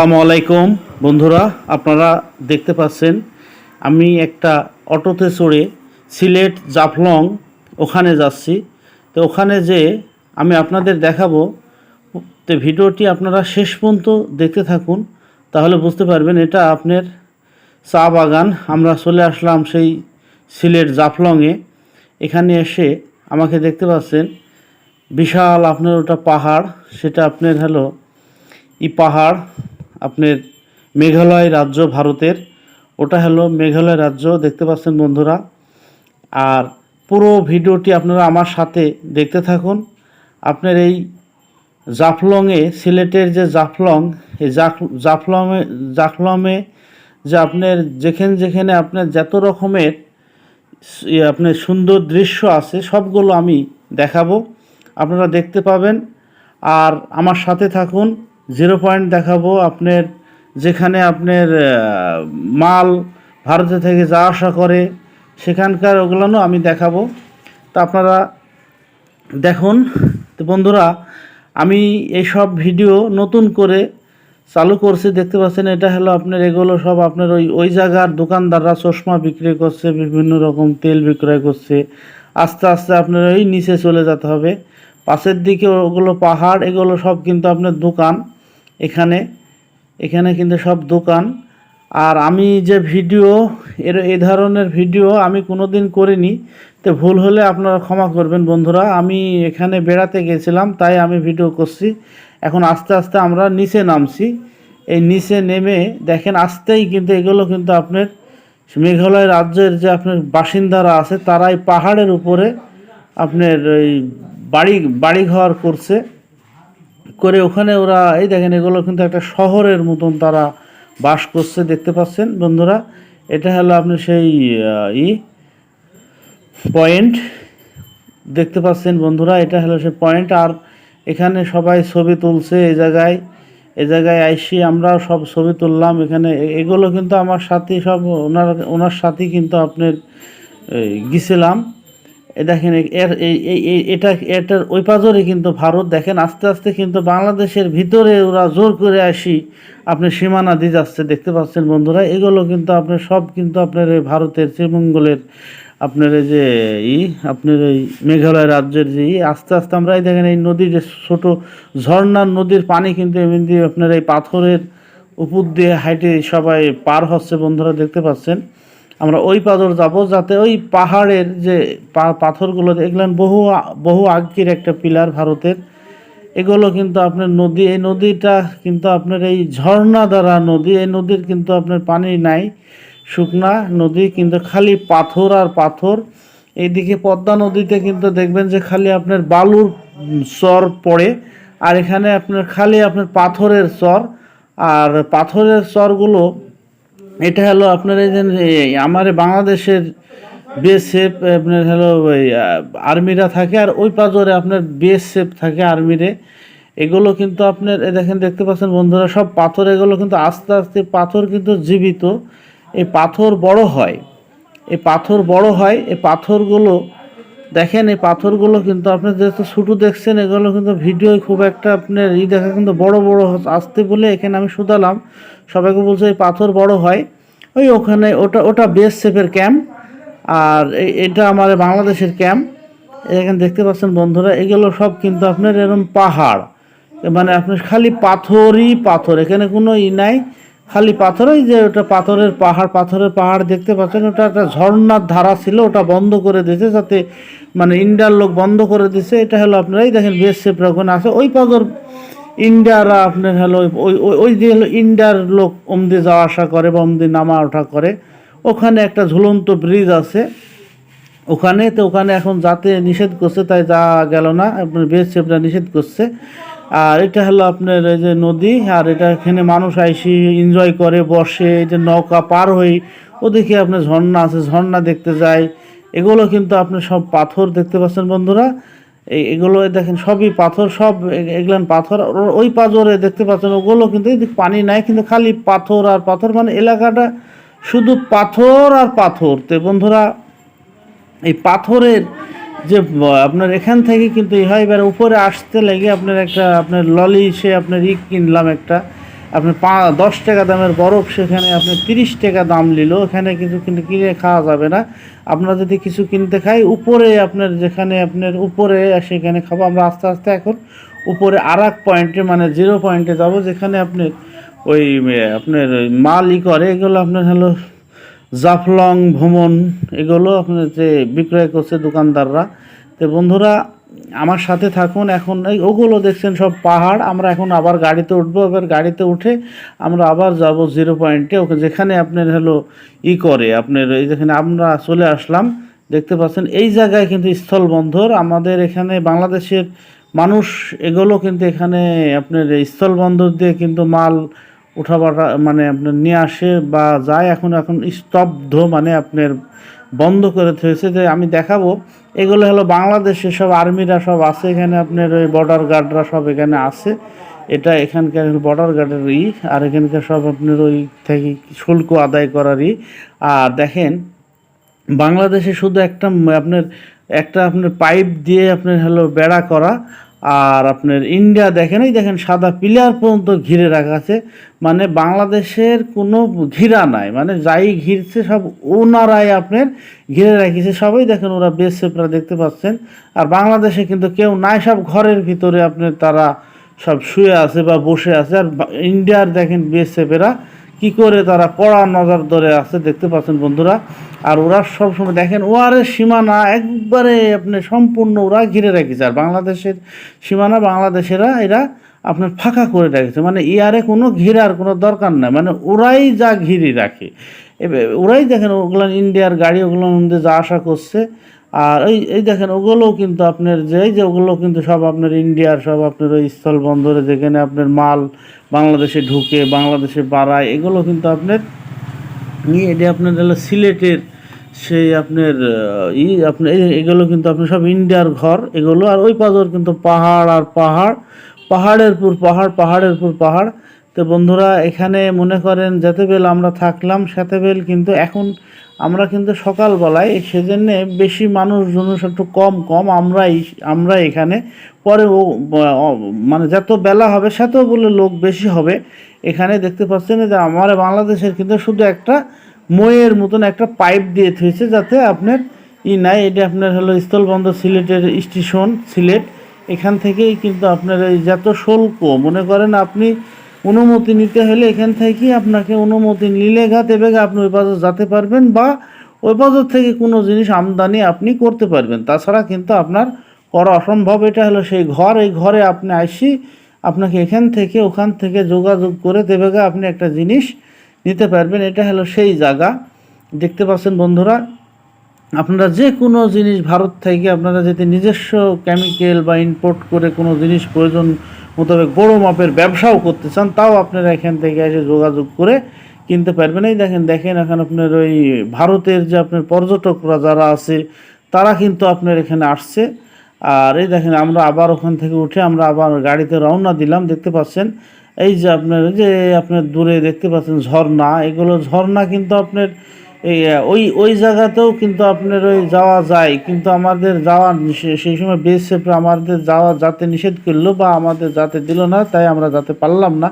আসসালামু আলাইকুম, বন্ধুরা, আপনারা দেখতে পাচ্ছেন, আমি একটা অটোতে চড়ে সিলেট জাফলং ওখানে যাচ্ছি। তো ওখানে যে আমি আপনাদের দেখাবো, তো ভিডিওটি আপনারা শেষ পর্যন্ত দেখতে থাকুন, তাহলে বুঝতে পারবেন এটা আপনার চা বাগান। আমরা চলে আসলাম সেই সিলেট জাফলংয়ে। এখানে এসে আমাকে দেখতে পাচ্ছেন, বিশাল আপনার ওটা পাহাড়, সেটা আপনার হলো ই পাহাড়। আপনার মেঘালয় রাজ্য ভারতের। ওটা হলো মেঘালয় রাজ্য, দেখতে পাচ্ছেন বন্ধুরা। আর পুরো ভিডিওটি আপনারা আমার সাথে দেখতে থাকুন। আপনার এই জাফলংয়ে, সিলেটের যে জাফলং, এই জাফ- জাফলংয়ে জাফলংয়ে যে আপনার যেখানে যেখানে আপনার যত রকমের আপনার সুন্দর দৃশ্য আছে, সবগুলো আমি দেখাবো। আপনারা দেখতে পাবেন। আর আমার সাথে থাকুন। জিরো পয়েন্ট দেখাবো আপনার, যেখানে আপনার মাল ভারতে থেকে যা আসা করে, সেখানকার ওগুলো আমি দেখাবো। তা আপনারা দেখুন। তো বন্ধুরা, আমি এইসব ভিডিও নতুন করে চালু করছি, দেখতে পাচ্ছেন এটা হলো আপনার, এগুলো সব আপনার ওই ওই জায়গার দোকানদাররা চশমা বিক্রি করছে, বিভিন্ন রকম তেল বিক্রয় করছে। আস্তে আস্তে আপনার ওই নিচে চলে যেতে হবে। পাশের দিকে ওগুলো পাহাড়, এগুলো সব কিন্তু আপনার দোকান। এখানে এখানে কিন্তু সব দোকান। আর আমি যে ভিডিও, এর, এ ধরনের ভিডিও আমি কোনোদিন করিনি, তো ভুল হলে আপনারা ক্ষমা করবেন বন্ধুরা। আমি এখানে বেড়াতে গেছিলাম, তাই আমি ভিডিও করছি। এখন আস্তে আস্তে আমরা নিচে নামছি। এই নিচে নেমে দেখেন আসতেই কিন্তু এগুলো কিন্তু আপনার মেঘালয় রাজ্যের যে আপনার বাসিন্দারা আছে, তারাই পাহাড়ের উপরে আপনার ওই বাড়ি, বাড়িঘর করছে। করে ওখানে ওরা, এই দেখেন, এগুলো কিন্তু একটা শহরের মতন তারা বাস করছে, দেখতে পাচ্ছেন বন্ধুরা। এটা হলো আপনি সেই ই, পয়েন্ট, দেখতে পাচ্ছেন বন্ধুরা, এটা হলো সে পয়েন্ট। আর এখানে সবাই ছবি তুলছে এই জায়গায় এ জায়গায় আইসি, আমরাও সব ছবি তুললাম এখানে। এ- এগুলো কিন্তু আমার সাথে সব, ওনার ওনার সাথে কিন্তু আপনার গেছিলাম এ দেখেন এর এটা, এটার ওই পাজরে কিন্তু ভারত দেখেন, আস্তে আস্তে কিন্তু বাংলাদেশের ভিতরে ওরা জোর করে আসি আপনি সীমানা দিয়ে যাচ্ছে, দেখতে পাচ্ছেন বন্ধুরা, এগুলো কিন্তু আপনার সব কিন্তু আপনার এই ভারতের শ্রীমঙ্গলের আপনার এই যে ই, আপনার এই মেঘালয় রাজ্যের যে ই, আস্তে আস্তে আমরা এই দেখেন, এই নদীর যে ছোটো ঝর্ণার নদীর পানি কিন্তু এমনি আপনার এই পাথরের উপর দিয়ে হাইটে সবাই পার হচ্ছে বন্ধুরা, দেখতে পাচ্ছেন। আমরা ওই পাথর যাব যাতে ওই পাহাড়ের যে পাথরগুলো, এগুলো বহু বহু আগের একটা পিলার ভারতের। এগুলো কিন্তু আপনার নদী, এই নদীটা কিন্তু আপনার এই ঝর্ণা দ্বারা নদী, এই নদীর কিন্তু আপনার পানি নাই, শুকনা নদী, কিন্তু খালি পাথর আর পাথর। এইদিকে পদ্মা নদীতে কিন্তু দেখবেন যে খালি আপনার বালুর চর পড়ে, আর এখানে আপনার খালি আপনার পাথরের চর আর পাথরের চরগুলো এটা হলো আপনার এই আমার বাংলাদেশের বিএসএফ আপনার হলো ওই আর্মিরা থাকে আর ওই পাজরে আপনার বিএসএফ থাকে আর্মিরে এগুলো কিন্তু আপনার দেখেন, দেখতে পাচ্ছেন বন্ধুরা, সব পাথর, এগুলো কিন্তু আস্তে আস্তে পাথর কিন্তু জীবিত। এই পাথর বড় হয়। এই পাথর বড় হয়, এই পাথরগুলো দেখেন এই পাথরগুলো কিন্তু আপনি যেহেতু ছোটো দেখছেন, এগুলো কিন্তু ভিডিও খুব একটা আপনার ই দেখা কিন্তু বড় বড় আসতে বলে এখানে আমি শুধালাম। সবাইকে বলছে এই পাথর বড় হয়। ওই ওখানে ওটা ওটা বেস সেফের ক্যাম্প আর এটা আমার বাংলাদেশের ক্যাম্প এখানে দেখতে পাচ্ছেন বন্ধুরা, এগুলো সব কিন্তু আপনার এরকম পাহাড়। মানে আপনার খালি পাথরই পাথর, এখানে কোনো ই নাই। খালি পাথরই যে ওটা পাথরের পাহাড় পাথরের পাহাড় দেখতে পাচ্ছেন, ওটা একটা ঝর্ণার ধারা ছিল, ওটা বন্ধ করে দিয়েছে যাতে মানে ইন্ডিয়ার লোক বন্ধ করে দিয়েছে। এটা হলো আপনারাই দেখেন বেশ সেফ ওখানে আছে। ওই পাথর ইন্ডিয়ারা আপনার হলো ওই ওই যে হলো ইন্ডিয়ার লোক অমদি যাওয়া আসা করে বা অমদি নামা ওঠা করে, ওখানে একটা ঝুলন্ত ব্রিজ আছে। ওখানে, তো ওখানে এখন যাতে নিষেধ করছে, তাই যা গেল না। আপনার বিএসএফরা নিষেধ করছে। আর এটা হলো আপনার এই যে নদী, আর এটা এখানে মানুষ আইসি এনজয় করে, বসে, এই যে নৌকা পার হই, ওদিকে আপনার ঝর্ণা আছে, ঝর্ণা দেখতে যায় এগুলো কিন্তু আপনি সব পাথর দেখতে পাচ্ছেন বন্ধুরা। এই এগুলো দেখেন সবই পাথর, সব এগুলান পাথর। ওই পাথরে দেখতে পাচ্ছেন, ওগুলো কিন্তু পানি নাই, কিন্তু খালি পাথর আর পাথর মানে এলাকাটা শুধু পাথর আর পাথর। তো বন্ধুরা, এই পাথরের যে আপনার এখান থেকে কিন্তু হয়, এবার উপরে আসতে লেগে আপনার একটা, আপনার ললি সে আপনার ই কিনলাম একটা। আপনার পা, দশ টাকা দামের বরফ সেখানে আপনি তিরিশ টাকা দাম নিল এখানে কিছু কিন্তু কিনে খাওয়া যাবে না। আমরা যদি কিছু কিনতে খাই, উপরে আপনার যেখানে আপনার উপরে সেখানে খাব। আমরা আস্তে আস্তে এখন উপরে আর পয়েন্টে মানে জিরো পয়েন্টে যাব, যেখানে আপনি ওই আপনার মাল ই করে। এগুলো আপনার হলো জাফলং ভ্রমণ এগুলো আপনার যে বিক্রয় করছে দোকানদাররা। তো বন্ধুরা, আমার সাথে থাকুন, এখন এই ওগুলো দেখছেন সব পাহাড়, আমরা এখন আবার গাড়িতে উঠবো, এবার গাড়িতে উঠে আমরা আবার যাব জিরো পয়েন্টে, ওকে যেখানে আপনার হলো ই করে, আপনার এই যেখানে আমরা চলে আসলাম, দেখতে পাচ্ছেন, এই জায়গায় কিন্তু স্থলবন্দর, আমাদের এখানে বাংলাদেশের মানুষ এগুলো কিন্তু এখানে আপনার স্থলবন্দর দিয়ে কিন্তু মাল উঠাবাটা মানে আপনার নিয়ে আসে বা যায় এখন এখন স্তব্ধ মানে আপনার বন্ধ করে থয়েছে যে আমি দেখাবো। এগুলো হলো বাংলাদেশে সব আর্মিরা সব আছে, এখানে আপনার ওই বর্ডার গার্ডরা সব এখানে আছে। এটা এখানকার বর্ডার গার্ডের ই, আর এখানকার সব আপনার ওই থেকে শুল্ক আদায় করারই আর দেখেন, বাংলাদেশে শুধু একটা, আপনার একটা আপনার পাইপ দিয়ে আপনার হলো বেড়া করা আর আপনার ইন্ডিয়া দেখেন, এই দেখেন সাদা পিলার পর্যন্ত ঘিরে রাখা আছে। মানে বাংলাদেশের কোনো ঘিরা নাই। মানে যাই ঘিরছে, সব ওনারাই আপনার ঘিরে রাখিছে। সবাই দেখেন ওরা বেশ সেপরা দেখতে পাচ্ছেন। আর বাংলাদেশে কিন্তু কেউ নাই, সব ঘরের ভিতরে আপনার তারা সব শুয়ে আছে বা বসে আছে। আর ইন্ডিয়ার দেখেন বিএসএফেরা কি করে তারা কড়া নজর ধরে আছে, দেখতে পাচ্ছেন বন্ধুরা। আর ওরা সবসময় দেখেন, ওয়ারের সীমানা একবারে আপনি সম্পূর্ণ ওরা ঘিরে রেখেছে। আর বাংলাদেশের সীমানা বাংলাদেশেরা এরা আপনার ফাঁকা করে রেখেছে। মানে ইয়ারে কোনো ঘিরার কোনো দরকার নাই। মানে ওরাই যা ঘিরে রাখে। ওরাই দেখেন, ওগুলো ইন্ডিয়ার গাড়ি ওগুলোর মধ্যে যা আশা করছে। আর এই এই দেখেন, ওগুলোও কিন্তু আপনার যে, এই যে ওগুলো কিন্তু সব আপনার ইন্ডিয়ার সব আপনার ওই স্থল বন্দরে যেখানে আপনার মাল বাংলাদেশে ঢুকে, বাংলাদেশে বাড়ায়, এগুলো কিন্তু আপনার এটা আপনার হলো সিলেটের সেই আপনার ই আপনার এগুলো কিন্তু আপনার সব ইন্ডিয়ার ঘর, এগুলো। আর ওই পাথর কিন্তু পাহাড় আর পাহাড়, পাহাড়ের পর পাহাড়, পাহাড়ের পর পাহাড়। তো বন্ধুরা, এখানে মনে করেন যেতে বেল আমরা থাকলাম সাথে বেল কিন্তু এখন আমরা কিন্তু সকালবেলায়, সেজন্যে বেশি মানুষজন একটু কম কম আমরাই আমরা এখানে পরে ও মানে যত বেলা হবে সেত বলে লোক বেশি হবে। এখানে দেখতে পাচ্ছেন যে আমার বাংলাদেশের কিন্তু শুধু একটা ময়ের মতন একটা পাইপ দিয়ে থুয়েছে যাতে আপনার ই নাই। এটা আপনার হলো স্থলবন্দর সিলেটের স্টেশন, সিলেট। এখান থেকেই কিন্তু আপনার এই যত শুল্ক মনে করেন আপনি অনুমতি নিতে হলে এখান থেকেই আপনাকে অনুমতি নিলে গা গা আপনি ওই বাজার যেতে পারবেন বা ওই বাজার থেকে কোনো জিনিস আমদানি আপনি করতে পারবেন। তাছাড়া কিন্তু আপনার করা অসম্ভব, এটা হলো সেই ঘর। এই ঘরে আপনি আসি, আপনাকে এখান থেকে, ওখান থেকে যোগাযোগ করে দেবে গা আপনি একটা জিনিস নিতে পারবেন। এটা হলো সেই জায়গা। দেখতে পাচ্ছেন বন্ধুরা, আপনারা যে কোনো জিনিস ভারত থেকে আপনারা যদি নিজস্ব কেমিক্যাল বা ইম্পোর্ট করে কোনো জিনিস প্রয়োজন মোতাবেক বড় মাপের ব্যবসাও করতে চান, তাও আপনারা এখান থেকে এসে যোগাযোগ করে কিনতে পারবেন। এই দেখেন দেখেন এখন আপনার ওই ভারতের যে আপনার পর্যটকরা যারা আছে, তারা কিন্তু আপনার এখানে আসছে। আর এই দেখেন, আমরা আবার ওখান থেকে উঠে আমরা আবার গাড়িতে রওনা দিলাম। দেখতে পাচ্ছেন, এই যে আপনার যে আপনার দূরে দেখতে পাচ্ছেন ঝর্ণা। এগুলো ঝর্ণা কিন্তু আপনার, এই, ওই ওই জায়গাতেও কিন্তু আপনার ওই যাওয়া যায়। কিন্তু আমাদের যাওয়া সেই সময় বিএসএফ আমাদের যাওয়া, যাতে নিষেধ করল বা আমাদের যাতে দিল না, তাই আমরা যাতে পারলাম না।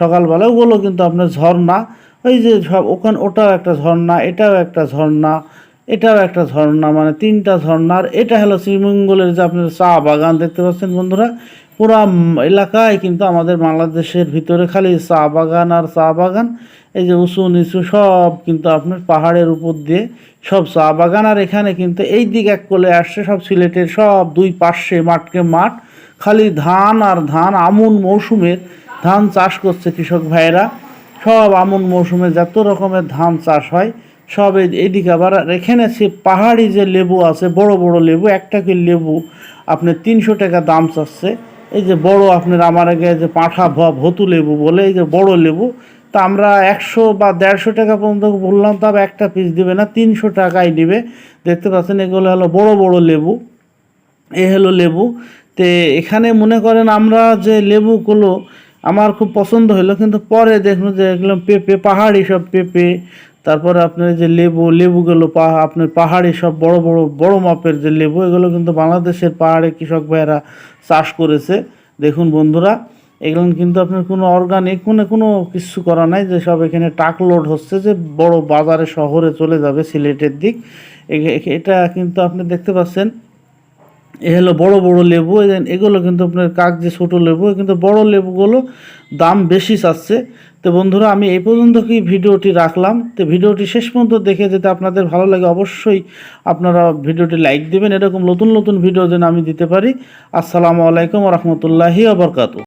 সকালবেলা ওগুলো কিন্তু আপনার ঝর্ণা। ওই যে সব ওখানে, ওটাও একটা ঝর্ণা, এটাও একটা ঝর্ণা। এটাও একটা ঝর্ণা মানে তিনটা ঝর্ণার এটা হলো শ্রীমঙ্গলের যে আপনার চা বাগান, দেখতে পাচ্ছেন বন্ধুরা? পুরা এলাকায় কিন্তু আমাদের বাংলাদেশের ভিতরে খালি চা বাগান আর চা বাগান। এই যে উঁচু নিচু সব কিন্তু আপনার পাহাড়ের উপর দিয়ে সব চা বাগান। আর এখানে কিন্তু এই দিক এক কোলে আসছে সব সিলেটের সব দুই পাশে মাঠকে মাঠ। খালি ধান আর ধান, আমন মৌসুমের ধান চাষ করছে কৃষক ভাইয়েরা। সব আমন মৌসুমে যত রকমের ধান চাষ হয় সব এইদিকে আবার এখানে সে পাহাড়ি যে লেবু আছে, বড় বড় লেবু, একটা কি লেবু, আপনার তিনশো টাকা দাম চাচ্ছে। এই যে বড় আপনার আমার আগে যে পাঁঠা ভ- ভতু লেবু বলে, এই যে বড় লেবু, তা আমরা একশো বা দেড়শো টাকা পর্যন্ত বললাম, তবে একটা পিস দিবে না, তিনশো টাকাই দিবে দেখতে পাচ্ছেন, এগুলো হলো বড় বড় লেবু। এ হলো লেবু। তে এখানে মনে করেন আমরা যে লেবুগুলো আমার খুব পছন্দ হলো, কিন্তু পরে দেখুন যে এগুলো পেঁপে, পাহাড়ি সব পেঁপে তারপরে আপনার যে লেবু, লেবুগুলো আপনার পাহাড়ি সব বড় বড় বড় মাপের যে লেবু, এগুলো কিন্তু বাংলাদেশের পাহাড়ে কৃষক ভাইয়েরা চাষ করেছে। দেখুন বন্ধুরা, এগুলো কিন্তু আপনার কোনো অর্গানিক কোনো কোনো কিছু করা নাই, যে সব এখানে টাক লোড হচ্ছে যে বড় বাজারে শহরে চলে যাবে সিলেটের দিক। এটা কিন্তু আপনি দেখতে পাচ্ছেন। এ হলো বড় বড় লেবু এগুলো কিন্তু আপনার কাক যে ছোটো লেবু কিন্তু বড় লেবুগুলো দাম বেশি চাচ্ছে। তো বন্ধুরা, আমি এই পর্যন্ত কি ভিডিওটি রাখলাম। তো ভিডিওটি শেষ পর্যন্ত দেখে যেতে আপনাদের ভালো লাগে, অবশ্যই আপনারা ভিডিওটি লাইক দেবেন। এরকম নতুন নতুন ভিডিও যেন আমি দিতে পারি। আসসালামু আলাইকুম রহমতুল্লাহি আবরকাতু